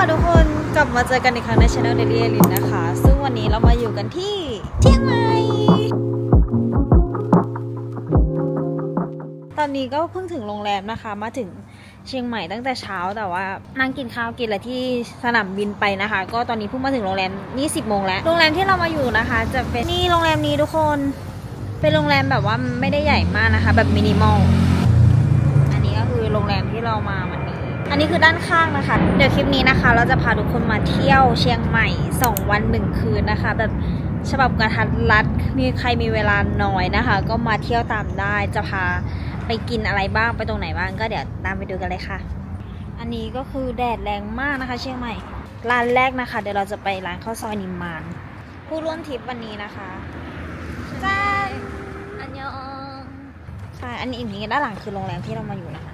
ค่ะทุกคนกลับมาเจอกันอีกครั้งในช anel Daily ลินนะคะ ซึ่งวันนี้เรามาอยู่กันที่เชียงใหม่ตอนนี้ก็เพิ่งถึงโรงแรมนะคะ มาถึงเชียงใหม่ตั้งแต่เช้าแต่ว่านั่งกินข้าวกินอะไรที่สนามบินไปนะคะ ก็ตอนนี้เพิ่งมาถึงโรงแรมนี่สิบโมงแล้วโรงแรมที่เรามาอยู่นะคะ จะเป็นนี่โรงแรมนี้ทุกคนเป็นโรงแรมแบบว่าไม่ได้ใหญ่มากนะคะ แบบมินิมอลอันนี้ก็คือโรงแรมที่เรามา อันนี้คือด้านข้างนะคะ เดี๋ยวคลิปนี้นะคะ เราจะพาทุกคนมาเที่ยวเชียงใหม่ 2 วัน 1 คืนนะคะ แบบฉบับกระทัดรัดมีใครมีเวลาน้อยนะคะ ก็มาเที่ยวตามได้จะพาไปกินอะไรบ้างไปตรงไหนบ้างก็เดี๋ยวตามไปดูกันเลยค่ะ อันนี้ก็คือแดดแรงมากนะคะ เชียงใหม่ ร้านแรกนะคะ เดี๋ยวเราจะไปร้านข้าวซอยนิมมาน ผู้ร่วมทริปวันนี้นะคะจ้าอันยองใช่อันนี้อีกนี้ด้านหลังคือโรงแรมที่เรามาอยู่นะคะ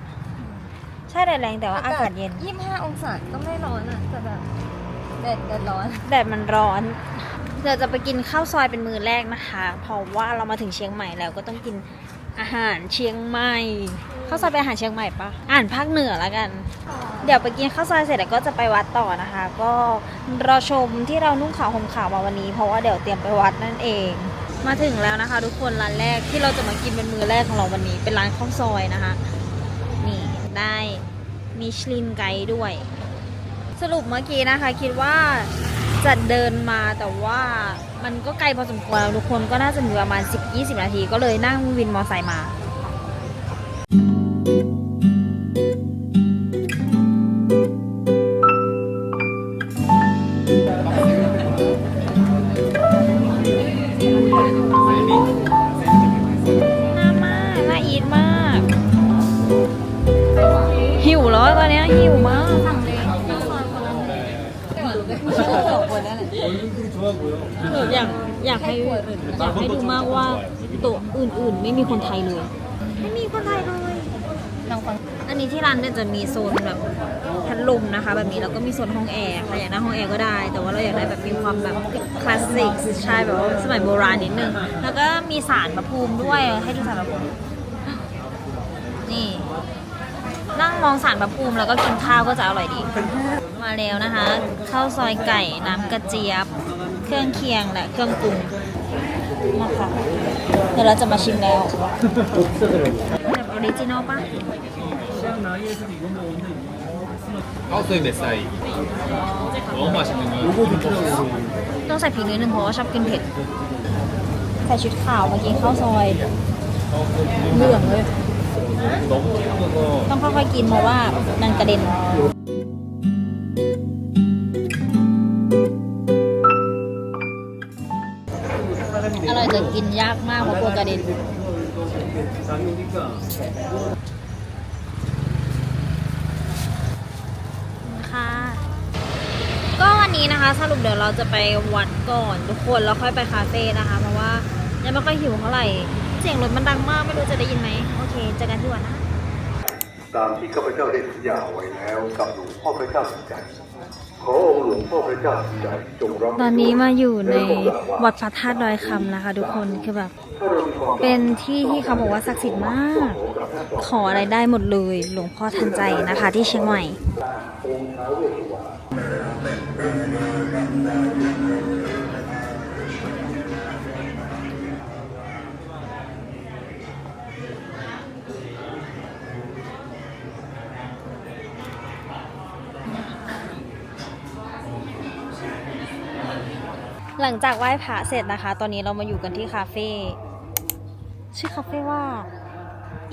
ใช่แดดแรงแต่ว่าอากาศเย็น ยี่ห้าองศาก็ไม่ร้อนอะแต่แบบแดดแดดร้อน แดดมันร้อนเดี๋ยวจะไปกินข้าวซอยเป็นมือแรกนะคะ เพราะว่าเรามาถึงเชียงใหม่แล้วก็ต้องกินอาหารเชียงใหม่ข้าวซอยเป็นอาหารเชียงใหม่ปะอ่านภาคเหนือแล้วกัน เดี๋ยวไปกินข้าวซอยเสร็จแล้วก็จะไปวัดต่อนะคะ ก็รอชมที่เรานุ่งขาวห่มขาวมาวันนี้ เพราะว่าเดี๋ยวเตรียมไปวัดนั่นเอง มาถึงแล้วนะคะ ทุกคนร้านแรกที่เราจะมากินเป็นมือแรกของเราวันนี้ เป็นร้านข้าวซอยนะคะนี่ ได้มิชลินไกด์ด้วย สรุปเมื่อกี้นะคะ คิดว่าจะเดินมาแต่ว่ามันก็ไกลพอสมควรทุกคนก็น่าจะมีประมาณ 10-20 นาที ก็เลยนั่งวินมอไซค์มา อยากอยากให้อยากให้ดูมากว่าโต๊ะอื่นๆ ไม่มีคนไทยเลย ไม่มีคนไทยเลยลองฟังอันนี้ที่ร้านเนี่ยจะมีโซนแบบพัดลมนะคะ แบบนี้แล้วก็มีโซนห้องแอร์ใครอยากได้ห้องแอร์ก็ได้ แต่ว่าเราอยากได้แบบมีความแบบคลาสสิกใช่แบบว่าสมัยโบราณนิดนึงแล้วก็มีสารพระภูมิด้วยให้ดูสารพระภูมินี่นั่งมองสารพระภูมิแล้วก็กินข้าวก็จะอร่อยดี มาแล้วนะคะข้าวซอยไก่น้ำกระเจี๊ยบเค รื่องเคียงและเครื่องปรุงมาค่ะเดี๋ยวเราจะมาชิมแล้วแบบออริจินอลปะ ข้าวซอยเม็ดใส่너무 맛있는 거 ต้องใส่พริกนิดนึงเพราะว่าชอบกินเผ็ด ใส่ชุดขาวเมื่อกี้ข้าวซอยเหลืองเลย 너무 작아서 ต้องค่อยๆกินเพราะว่ามันกระเด็น กินยากมากเพราะกลัวกระเด็นค่ะ ก็วันนี้นะคะ สรุปเดี๋ยวเราจะไปวัดก่อนทุกคนแล้วค่อยไปคาเฟ่นะคะ เพราะว่ายังไม่ค่อยหิวเท่าไหร่ เสียงรถมันดังมากไม่รู้จะได้ยินไหมโอเคเจอกันที่วัดนะ ตามที่ข้าพเจ้าได้สัญญาไว้แล้วกับหลวงพ่อพระเจ้าสัจใจขอองค์หลวงพ่อพระเจ้าสัจใจจงรับตอนนี้มาอยู่ในวัดพระธาตุดอยคำนะคะ ทุกคนคือแบบเป็นที่ที่เขาบอกว่าศักดิ์สิทธิ์มาก ขออะไรได้หมดเลย หลวงพ่อทันใจนะคะ ที่เชียงใหม่ หลังจากไหว้พระเสร็จนะคะ ตอนนี้เรามาอยู่กันที่คาเฟ่ชื่อคาเฟ่ว่า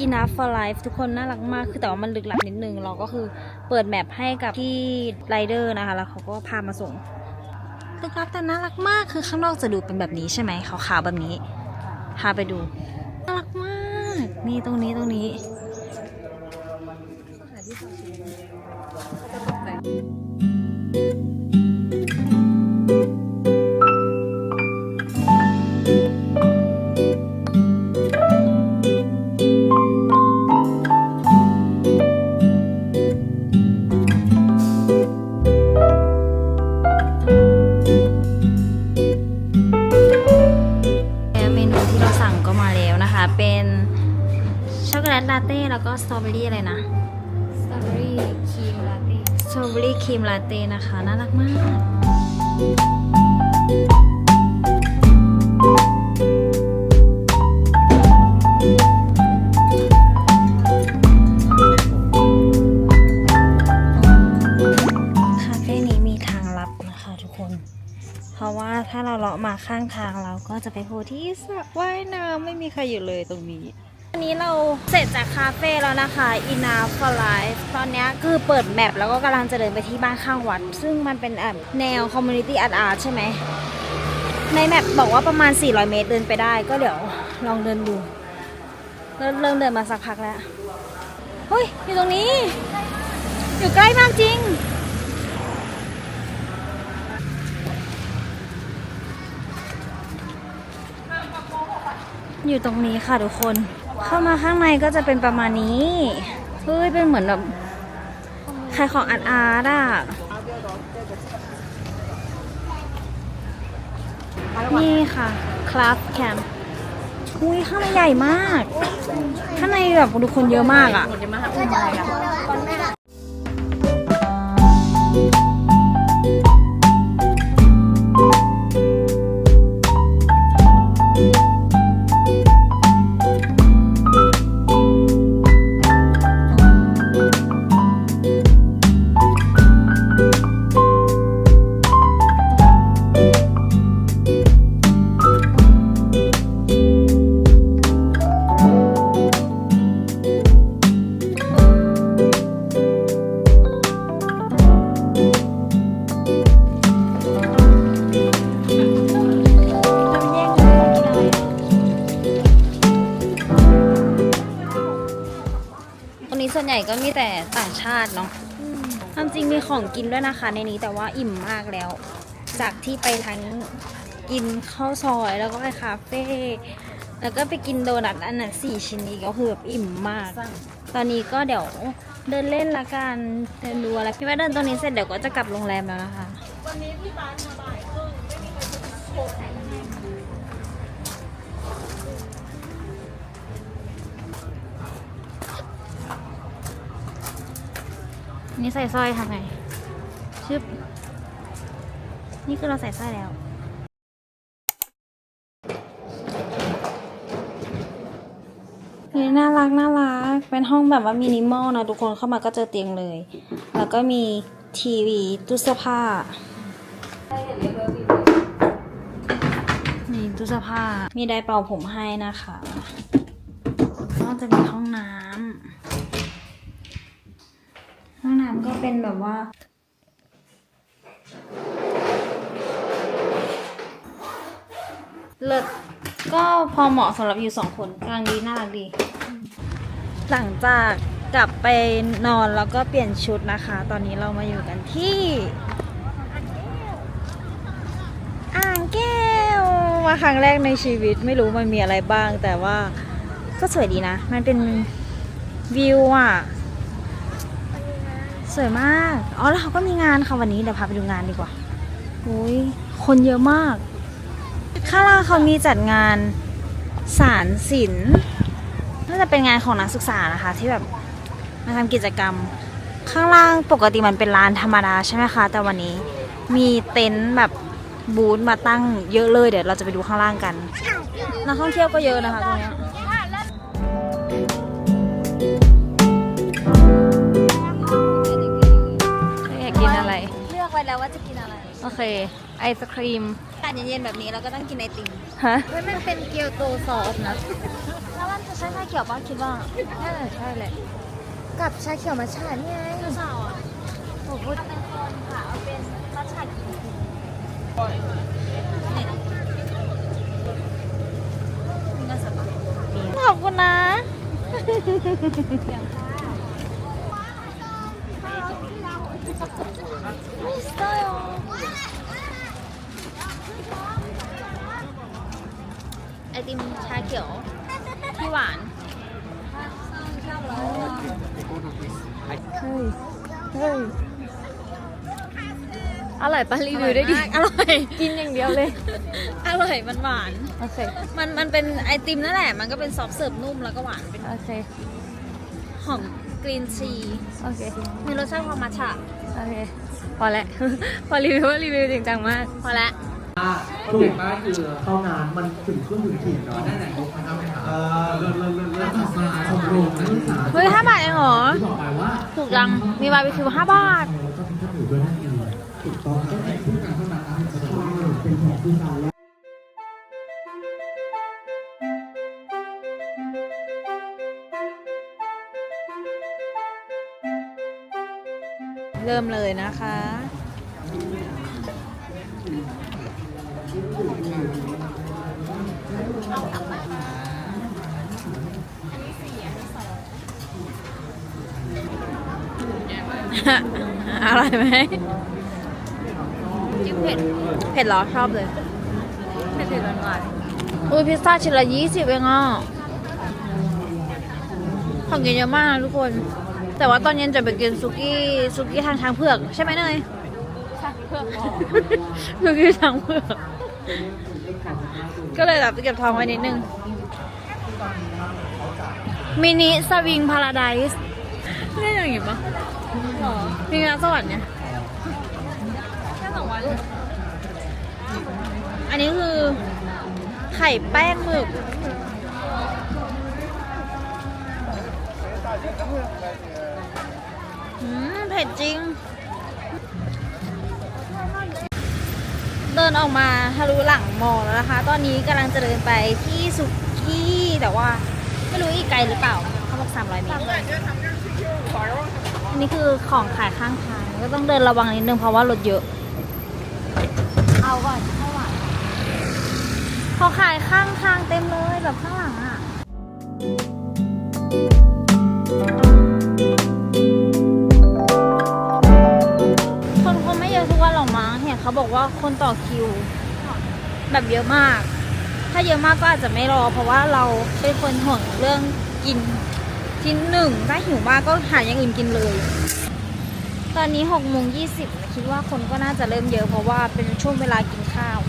Enough for Life ทุกคนน่ารักมาก คือแต่ว่ามันลึกลับนิดนึง เราก็คือเปิดแมปให้กับที่ไรเดอร์นะคะ แล้วเขาก็พามาส่งลึกลับแต่น่ารักมาก คือข้างนอกจะดูเป็นแบบนี้ใช่ไหมขาวๆแบบนี้ พาไปดู น่ารักมาก นี่ตรงนี้ตรงนี้เม กโกแลตลาเต้แล้วก็สตรอเบอรี่อะไรนะ สตรอเบอรี่ครีมลาเต้สสตรอเบอรี่ครีมลาเต้นะคะ น่ารักมากคาเฟ่นี้มีทางลับนะคะทุกคน เพราะว่าถ้าเราเลาะมาข้างทางเราก็จะไปโผล่ที่สระว่ายน้ำไม่มีใครอยู่เลยตรงนี้วั นี้เราเสร็จจากคาเฟ่แล้วนะคะ Enough for Life ตอนนี้คือเปิดแมปแล้วก็กำลังจะเดินไปที่บ้านข้างวัด ซึ่งมันเป็นแบบแนว Community Art Art ใช่ไหม ในแมปบอกว่าประมาณ 400 เมตรเดินไปได้ ก็เดี๋ยวลองเดินดูเริ่มเริ่มเดินมาสักพักแล้ว เฮ้ย อยู่ตรงนี้ อยู่ใกล้มากจริง อยู่ตรงนี้ค่ะทุกคน เข้ามาข้างในก็จะเป็นประมาณนี้เฮ้ยเป็นเหมือนแบบขายของอาร์ตอาร์ตอะนี่ค่ะคลาสแคมป์อุ้ยข้างในใหญ่มาก ข้างในแบบดูคนเยอะมากอะ ของกินด้วยนะคะในนี้แต่ว่าอิ่มมากแล้ว จากที่ไปทั้งกินข้าวซอยแล้วก็ไปคาเฟ่แล้วก็ไปกินโดนัทอันนั้นสี่ชิ้นอีกก็คือแบบอิ่มมาก ตอนนี้ก็เดี๋ยวเดินเล่นละกันเดินดูอะไรพี่ว่าเดินตรงนี้เสร็จเดี๋ยวก็จะกลับโรงแรมแล้วนะคะนี่ใส่สร้อยทำไง ชึบ นี่คือเราใส่สร้อยแล้ว นี่น่ารักน่ารัก เป็นห้องแบบว่ามินิมอลนะทุกคนเข้ามาก็เจอเตียงเลย แล้วก็มีทีวีตู้เสื้อผ้า นี่ตู้เสื้อผ้า มีไดร์เป่าผมให้นะคะก็จะมีห้องน้ำห้องน้ำก็เป็นแบบว่า เลิศก็พอเหมาะสำหรับอยู่สองคนกลางดีน่ารักดี หลังจากกลับไปนอนแล้วก็เปลี่ยนชุดนะคะ ตอนนี้เรามาอยู่กันที่ อ่างแก้วมาครั้งแรกในชีวิตไม่รู้มันมีอะไรบ้าง แต่ว่าก็สวยดีนะ มันเป็นวิวอะ สวยมาก อ๋อแล้วเขาก็มีงานค่ะวันนี้เดี๋ยวพาไปดูงานดีกว่าโอ้ยคนเยอะมาก ข้างล่างเขามีจัดงานสารศิลป์น่าจะเป็นงานของนักศึกษานะคะ ที่แบบมาทำกิจกรรม ข้างล่างปกติมันเป็นลานธรรมดาใช่ไหมคะ แต่วันนี้มีเต็นท์แบบบูธมาตั้งเยอะเลยเดี๋ยวเราจะไปดูข้างล่างกัน นักท่องเที่ยวก็เยอะนะคะตรงเนี้ยอยากกินอะไร เลือกไว้แล้วว่าจะกินอะไร โอเค ไอศครีมอากา ศเย็นๆแบบนี้เราก็ต้องกินไอติมฮะ เฮ้ยมันเป็นเกียวโตซอสนะแล้วมันจะใช่ชาเขียวป่ะคิดว่าน่าจะใช่แหละกับชาเขียวมัทฉะนี่ไงสาวอะโอ้โหเป็นคนค่ะเอาเป็นมัทฉะกินขอบคุณนะ ติมชาเขียวที่หวานเฮ้ยเฮ้ยอร่อยปะรีวิวได้ดี อร่อย กินอย่างเดียวเลย อร่อยมันหวาน โอเค มันมันเป็นไอติมนั่นแหละ มันก็เป็นซอฟต์เสิร์ฟนุ่มแล้วก็หวานเป็นโอเค หอมกรีนทีโอเค มีรสชาติความมัทฉะโอเค พอแล้ว พอรีวิวรีวิวจริงจังมาก พอล ถูกมากคือเข้างานมันถึงเครื่องถึงขีดเนาะได้ไหนลูกนะครับเออเลิศเลิศเลิศเลิศต่อมาชมรมนักศึกษาเฮ้ยห้าบาทเองเหรอ บอกไปว่าถูกจัง มีบาร์บีคิวห้าบาท ก็เป็นข้าวหมูด้วยนั่นเองถูกต้องต้องแต่งคู่กันเท่านั้นนะถึงจะได้เป็นแขกผู้ชายและเริ่มเลยนะคะ อร่อยไหมจิ้มเผ็ด เผ็ดเหรอชอบเลย เผ็ดๆหวานอุ้ยพิซซ่าชิ้นละยี่สิบเองอะของกินเยอะมากนะทุกคน แต่ว่าตอนเย็นจะไปกินซุกี้ซุกี้ทางช้างเผือกใช่ไหมเนยๆชักเพื่อพอซุกี้ช้างเผือก ก็เลยแบบเก็บทองไว้นิดนึง มินิสวิงพาราไดส์นี่อย่างงี้ปะ หรอมีนักสวรรค์เนี่ยแค่สองวัน อันนี้คือ ไข่แป้งหมึก อืม เผ็ดจริง เดินออกมาทะลุหลังมอแล้วนะคะ ตอนนี้กำลังจะเดินไปที่สุกี้แต่ว่า ไม่รู้อีกไกลหรือเปล่า เขาบอก300เมตร อันนี้คือของขายข้างทางก็ต้องเดินระวังนิดนึงเพราะว่ารถเยอะ เอาก่อนไม่ไหวพอขายข้างทางเต็มเลยแบบข้างหลังอะคนคงไม่เยอะทุกวันหรอกมั้งเห็นเขาบอกว่าคนต่อคิว แบบเยอะมาก ถ้าเยอะมากก็อาจจะไม่รอ เพราะว่าเราเป็นคนห่วงเรื่องกิน ที่หนึ่งถ้าหิวมากก็หาอย่างอื่นกินเลย ตอนนี้หกโมงยี่สิบคิดว่าคนก็น่าจะเริ่มเยอะเพราะว่าเป็นช่วงเวลากินข้าว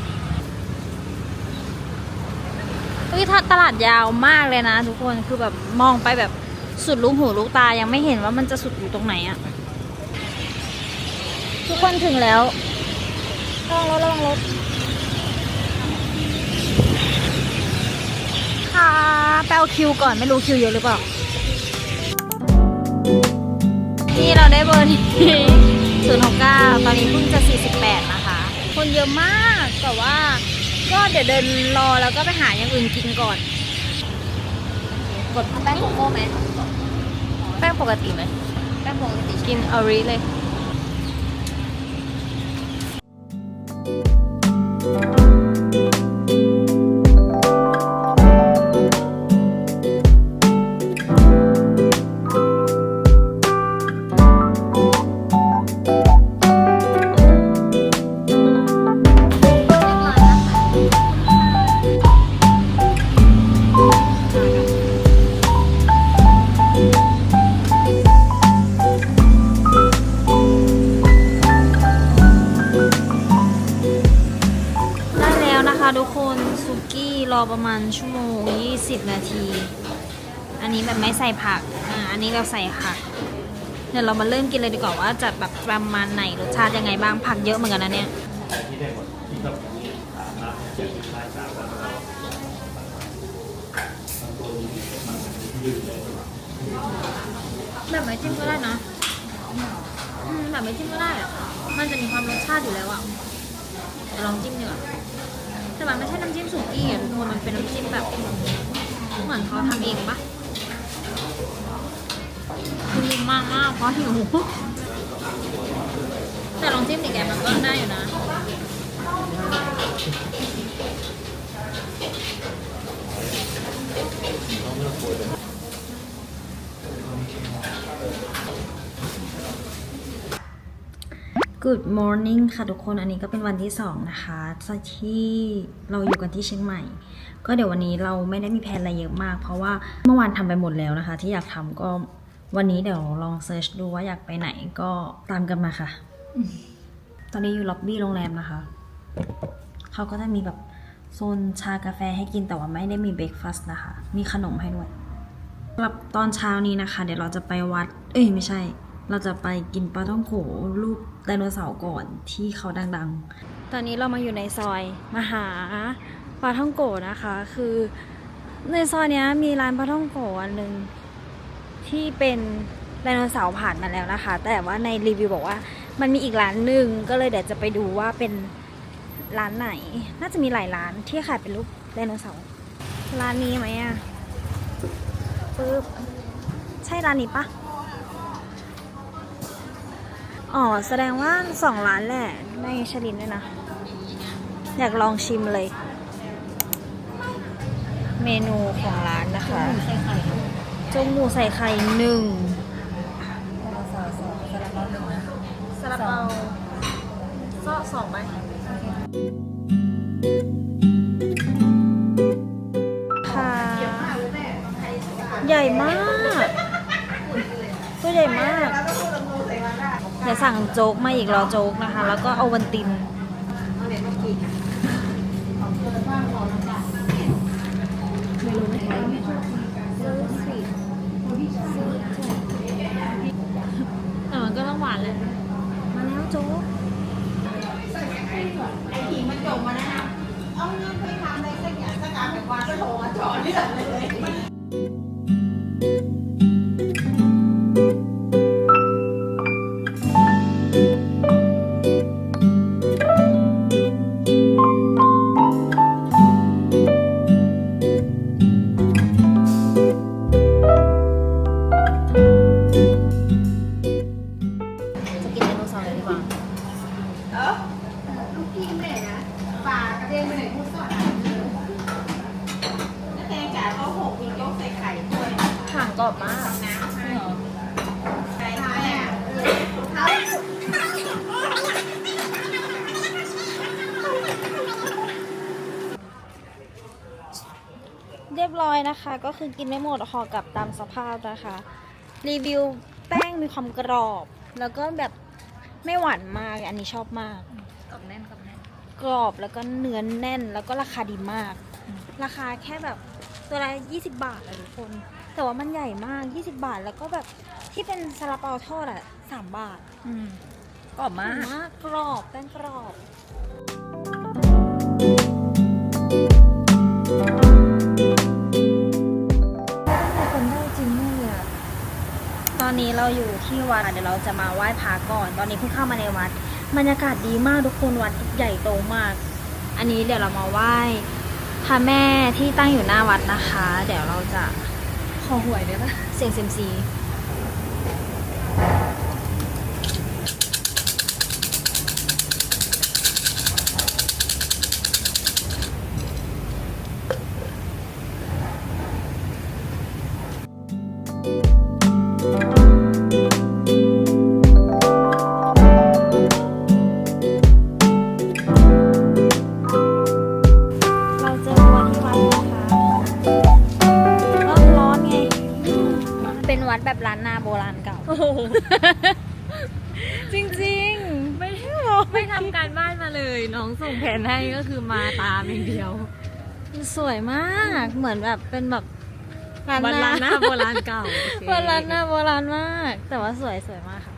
เฮ้ยถ้าตลาดยาวมากเลยนะ ทุกคนคือแบบมองไปแบบสุดลูกหูลูกตายังไม่เห็นว่ามันจะสุดอยู่ตรงไหนอะทุกคนถึงแล้วระวังรถระวังรถค่ะแปลคิวก่อนไม่รู้คิวเยอะหรือเปล่า นี่เราได้เบอร์ที่069ตอนนี้เพิ่งจะ 48 นะคะ คนเยอะมากแต่ว่าก็เดี๋ยวเดินรอแล้วก็ไปหาอย่างอื่นกินก่อน กดแป้งโกโก้ไหมแป้งปกติไหมแป้งปกติกินออริเลย เรามาเริ่มกินเลยดีกว่าว่าจะแบบประมาณไหนรสชาติยังไงบ้างผักเยอะเหมือนกันนะเนี่ยแบบไม่จิ้มก็ได้นะแบบไม่จิ้มก็ได้อะมันจะมีความรสชาติอยู่แล้วอะเดี๋ยวลองจิ้มดีกว่าแต่มันไม่ใช่น้ำจิ้มสุกี้อะทุกคนมันเป็นน้ำจิ้มแบบ เหมือนเขาทำเองปะ คือมากมากเพราะหิว แต่ลองจิ้มดิแกมันก็ได้อยู่นะ Good morning ค่ะทุกคนอันนี้ก็เป็นวันที่สองนะคะที่เราอยู่กันที่เชียงใหม่ ก็เดี๋ยววันนี้เราไม่ได้มีแผนอะไรเยอะมาก เพราะว่าเมื่อวานทำไปหมดแล้วนะคะ ที่อยากทำก็ วันนี้เดี๋ยวลองเซิร์ชดูว่าอยากไปไหนก็ตามกันมาค่ะ ตอนนี้อยู่ล็อบบี้โรงแรมนะคะ เขาก็จะมีแบบโซนชากาแฟให้กินแต่ว่าไม่ได้มีเบรกฟาสต์นะคะ มีขนมให้ด้วยสำหรับตอนเช้านี้นะคะ เดี๋ยวเราจะไปวัด เอ้ยไม่ใช่ เราจะไปกินปลาท่องโขรูปไดโนเสาร์ก่อนที่เขาดังๆ ตอนนี้เรามาอยู่ในซอยมหาปลาท่องโกนะคะ คือในซอยนี้มีร้านปลาท่องโกอันหนึ่ง ที่เป็นไดโนเสาร์ผ่านมาแล้วนะคะ แต่ว่าในรีวิวบอกว่ามันมีอีกร้านหนึ่งก็เลยเดี๋ยวจะไปดูว่าเป็นร้านไหน น่าจะมีหลายร้านที่ขายเป็นรูปไดโนเสาร์ร้านนี้ไหมอะปึ๊บใช่ร้านนี้ปะอ๋อแสดงว่าสองร้านแหละในชลินด้วยนะ อยากลองชิมเลย เมนูของร้านนะคะ จงหมูใส่ไข่หนึ่งสองสองสลับหนึ่งนะซาลาเปาซอสองไหมค่ะ ใหญ่มาก ตัวใหญ่มากเดี๋ยวสั่งโจ๊กมาอีกรอโจ๊กนะคะ แล้วก็เอาวันติน แต่านเลย มาแล้วโจ๊ไอ้ทีมันจบมาแล้วนะเอาเงินไปทำอะไรสักอย่างสักกย่างแบบวันโทมาจอดเรื่องเลย ก็คือกินไม่หมดห่อกลับตามสภาพนะคะ รีวิวแป้งมีความกรอบ แล้วก็แบบไม่หวานมาก อันนี้ชอบมากกับแน่นกับแน่นกรอบแล้วก็เนื้อแน่นแล้วก็ราคาดีมาก ราคาแค่แบบตัวละ20 บาทอะทุกคน แต่ว่ามันใหญ่มาก 20 บาทแล้วก็แบบที่เป็นซาลาเปาทอดอะ3บาท อืมกรอบมากมากกรอบแป้งกรอบ เราอยู่ที่วัดเดี๋ยวเราจะมาไหว้พระก่อน ตอนนี้เพิ่งเข้ามาในวัดบรรยากาศดีมากทุกคนวัดใหญ่โตมาก อันนี้เดี๋ยวเรามาไหว้พระแม่ที่ตั้งอยู่หน้าวัดนะคะ เดี๋ยวเราจะขอหวยได้ปะเสี่ยงเซยมซี นมาเลยน้องส่งแผนให้ก็คือมาตามอย่างเดียวสวยมากเหมือนแบบเป็นแบบล้านวันนาล้านหน้าโบราณเก่าโอเค วันล้านนาโบราณมาก แต่ว่าสวยสวยมากค่ะ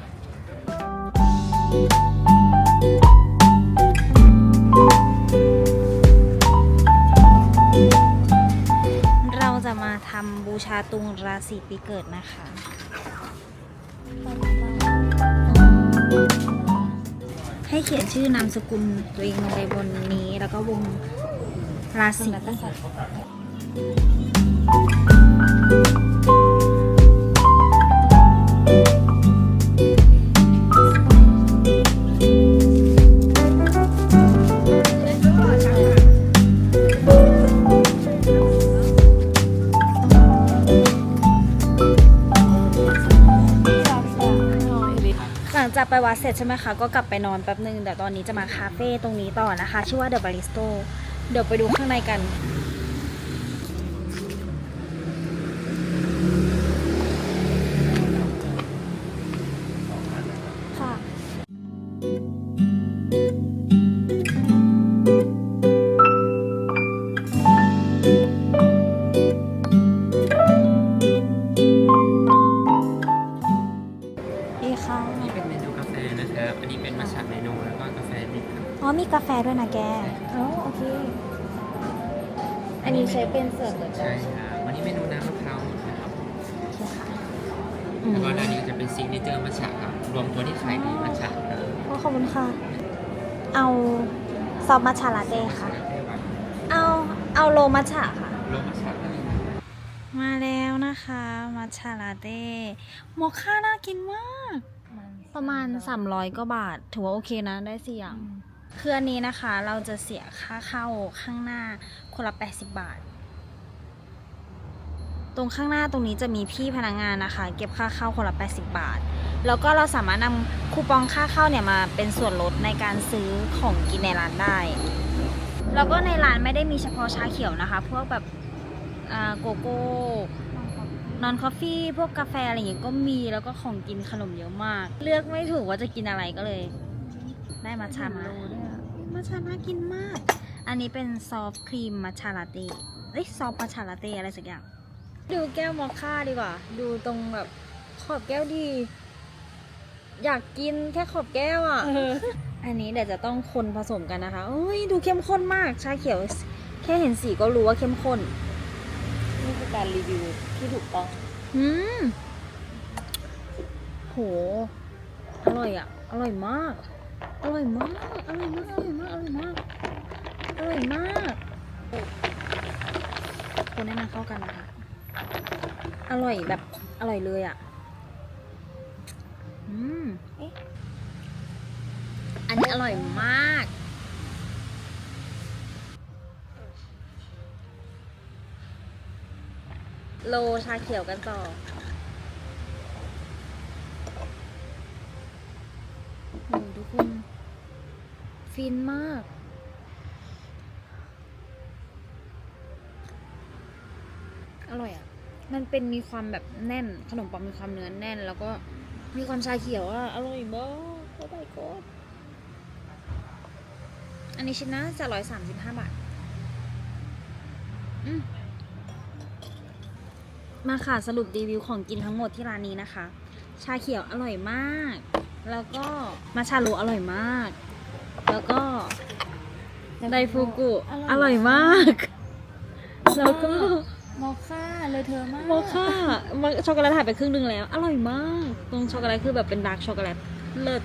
เราจะมาทำบูชาตุงราศีปีเกิดนะคะ ให้เขียนชื่อนามสกุลตัวเองลงไปบนนี้ แล้วก็วงราศี ไปวัดเสร็จใช่ไหมคะ ก็กลับไปนอนแป๊บนึงแต่ตอนนี้จะมาคาเฟ่ตรงนี้ต่อนะคะ ชื่อว่าเดอะบาริสโตเดี๋ยวไปดูข้างในกัน อ๋อมีกาแฟด้วยนะแกอ๋อโอเค อันนี้ใช้เป็นส่วนลดใช่ครับวันนี้เมนูน้ำมะพร้าวหมดนะครับโอเคค่ะแล้วก็ด้านนี้จะเป็นซิกเนเจอร์มัชฉะครับรวมตัวที่ขายดีมัชฉะครับโอ้ขอบคุณค่ะ เอาซอฟมัทฉะลาเต้ค่ะ เอาเอาโลมัทฉะค่ะโลมัชฉะก็มีมาแล้วนะคะมัทฉะลาเต้โมอคค่าน่ากินมาก ประมาณ 300กว่าบาท ถือว่าโอเคนะ ได้สี่อย่าง คืออันนี้นะคะเราจะเสียค่าเข้าข้างหน้าคนละ 80 บาท ตรงข้างหน้าตรงนี้จะมีพี่พนักงานนะคะ เก็บค่าเข้าคนละ 80 บาท แล้วก็เราสามารถนำคูปองค่าเข้าเนี่ยมาเป็นส่วนลดในการซื้อของกินในร้านได้ แล้วก็ในร้านไม่ได้มีเฉพาะชาเขียวนะคะ พวกแบบโกโก้นอนคอฟฟี่พวกกาแฟอะไรอย่างงี้ก็มีแล้วก็ของกินขนมเยอะมาก เลือกไม่ถูกว่าจะกินอะไรก็เลย ได้มัทฉะมา มัทฉะน่ากินมาก อันนี้เป็นซอฟต์ครีมมัทฉะลาเต้เอ้ยซอฟต์มัทฉะลาเต้อะไรสักอย่าง ดูแก้วมอคค่าดีกว่า ดูตรงแบบขอบแก้วดี อยากกินแค่ขอบแก้วอะ อันนี้เดี๋ยวจะต้องคนผสมกันนะคะโอ้ยดูเข้มข้นมาก ชาเขียว แค่เห็นสีก็รู้ว่าเข้มข้น นี่คือการรีวิวที่ถูกต้องอืมโห อร่อยอะ อร่อยมาก อร่อยมาก อร่อยมาก อร่อยมาก อร่อยมาก อร่อยมากคนให้มันเข้ากันนะคะ อร่อยแบบอร่อยเลยอะ อืมเอ๊ะอันนี้อร่อยมาก โลชาเขียวกันต่อ โอ้โหทุก คนฟินมาก อร่อยอะ มันเป็นมีความแบบแน่น ขนมปังมีความเนื้อแน่น แล้วก็มีความชาเขียวอะ อร่อยมากโอ้ my god อันนี้ชิ้นนะจะร้อยสามสิบห้าบาท อืมมาค่ะสรุปรีวิวของกินทั้งหมดที่ร้านนี้นะคะ ชาเขียวอร่อยมาก แล้วก็มาชาโรอร่อยมาก แล้วก็ไดฟูกุอร่อยอร่อยมาก แล้วก็มอคค่าเลยเธอมากโมค่ามาช็อกโกแลตหายไปครึ่งหนึงแล้ว อร่อยมาก ตรงช็อกโกแลตคือแบบเป็นดาร์กช็อกโกแลตเลิศ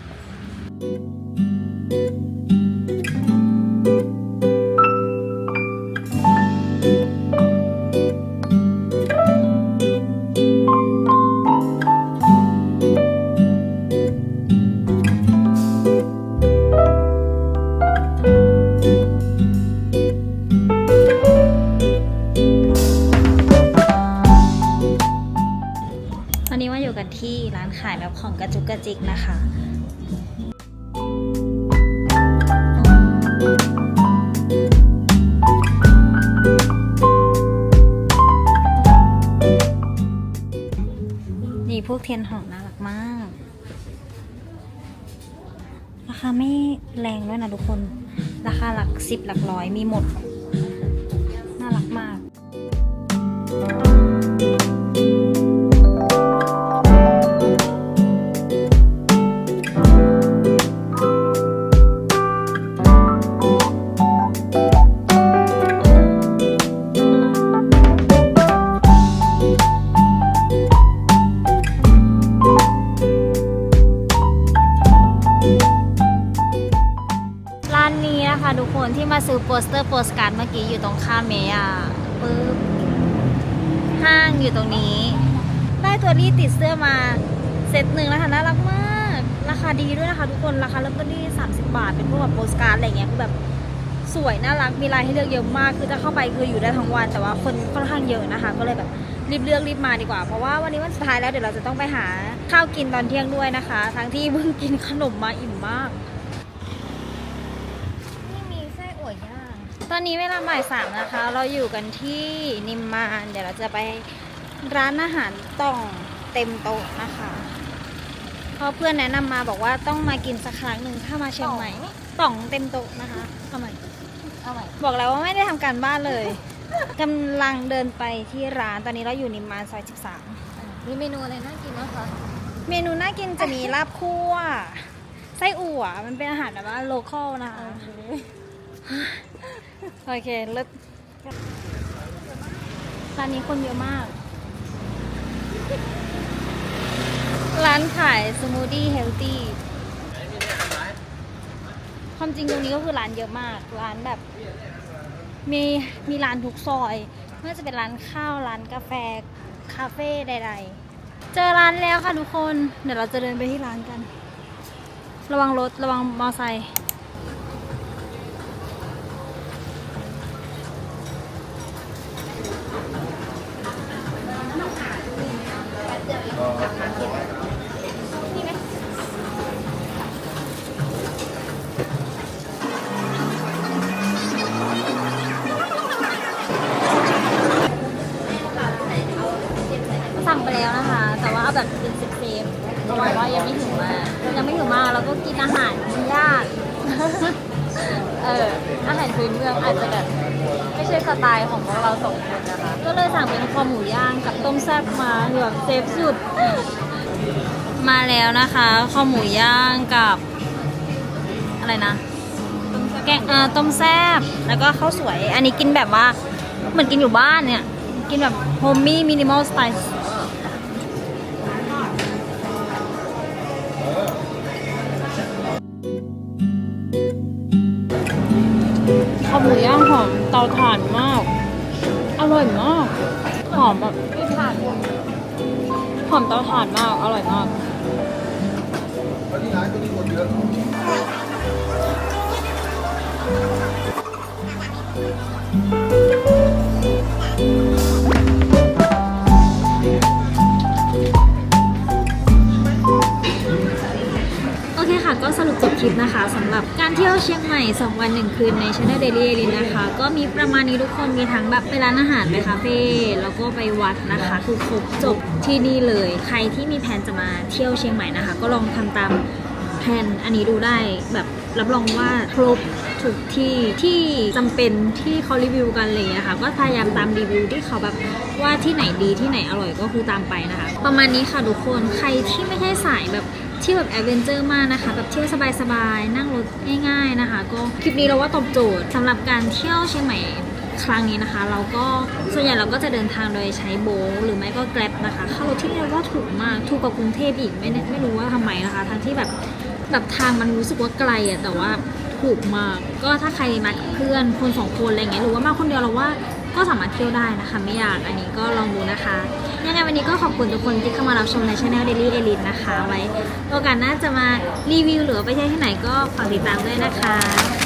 มีลายให้เลือกเยอะมากคือจะเข้าไปคืออยู่ได้ทั้งวัน แต่ว่าคนค่อนข้างเยอะนะคะ ก็เลยแบบรีบเลือกรีบมาดีกว่า เพราะว่าวันนี้วันสุดท้ายแล้วเดี๋ยวเราจะต้องไปหาข้าวกินตอนเที่ยงด้วยนะคะ ทั้งที่เพิ่งกินขนมมาอิ่มมาก นี่มีไส้อั่วย่างตอนนี้เวลาบ่ายสามนะคะ เราอยู่กันที่นิมมานเดี๋ยวเราจะไปร้านอาหารต่องเต็มโต๊ะนะคะเพราะเพื่อนแนะนำมาบอกว่าต้องมากินสักครั้งหนึ่งถ้ามาเชียงใหม่ต่องเต็มโต๊ะนะคะทำไม เอาใหม่บอกแล้วว่าไม่ได้ทำการบ้านเลยกำลังเดินไปที่ร้านตอนนี้เราอยู่นิมมานซอยมีเมนูอะไรน่ากินบ้างคะ13เมนูน่ากินจะมีลาบคั่วไส้วมันเป็นอาหารแบบว่าโลคอลนะคะโอเคเลิศร้านนี้คนเยอะมาก ร้านขายสมูทตี้เฮลตี้ ความจริงตรงนี้ก็คือร้านเยอะมาก ร้านแบบ มีมีร้านทุกซอยไม่ว่าจะเป็นร้านข้าวร้านกาแฟคาเฟ่ใด ๆ เจอร้านแล้วค่ะทุกคน เดี๋ยวเราจะเดินไปที่ร้านกัน ระวังรถระวังมอไซค์ นะคะคอหมูย่างกับ อะไรนะ แกงเอ่อต้มแซ่บแล้วก็ข้าวสวย อันนี้กินแบบว่า เหมือนกินอยู่บ้านเนี่ย กินแบบโฮมมี่มินิมอลสไตล์ข้าวหมูย่างหอมเตาถ่านมาก อร่อยมาก หอมแบบถ่านหอมเตาถ่านมาก อร่อยมาก โอเคค่ะ ก็สรุปจบคลิปนะคะสำหรับการเที่ยวเชียงใหม่ 2 วัน 1 คืนใน Channel Daily เอลินนะคะ ก็มีประมาณนี้ทุกคนมีทั้งแบบไปร้านอาหาร ไปคาเฟ่แล้วก็ไปวัดนะคะ คือครบจบที่นี่เลย ใครที่มีแผนจะมาเที่ยวเชียงใหม่นะคะ ก็ลองทำตาม นอันนี้ดูได้แบบรับรองว่าครบถูกที่ที่จำเป็นที่เขารีวิวกันอะไรอย่างเลยนะคะก็พยายามตามรีวิวที่เขาแบบว่าที่ไหนดีที่ไหนอร่อยก็คือตามไปนะคะ ประมาณนี้ค่ะทุกคนใครที่ไม่ใช่สายแบบเที่ยวแบบแอดเวนเจอร์มากนะคะแบบเที่ยวสบายๆ นั่งรถง่ายๆนะคะ ก็คลิปนี้เราว่าตอบโจทย์สำหรับการเที่ยวเชียงใหม่ครั้งนี้นะคะ เราก็ส่วนใหญ่เราก็จะเดินทางโดยใช้โบหรือไม่ก็แกร็บนะคะค่ารถที่นี่เราว่าถูกมากถูกกว่ากรุงเทพอีกไม่แน่ไม่รู้ว่าทำไมนะคะ ทั้งที่แบบ แบบทางมันรู้สึกว่าไกลอะแต่ว่าถูกมากก็ถ้าใครมากับเพื่อนคนสองคนอะไรเงี้ยหรือว่ามาคนเดียวเราว่าก็สามารถเที่ยวได้นะคะ ไม่ยากอันนี้ก็ลองดูนะคะ ยังไงวันนี้ก็ขอบคุณทุกคนที่เข้ามารับชมในช anel Daily e l i n นะคะ ไว้โอกาสหน้าจะมารีวิวหรือไปเที่ยวที่ไหนก็ฝากติดตามด้วยนะคะ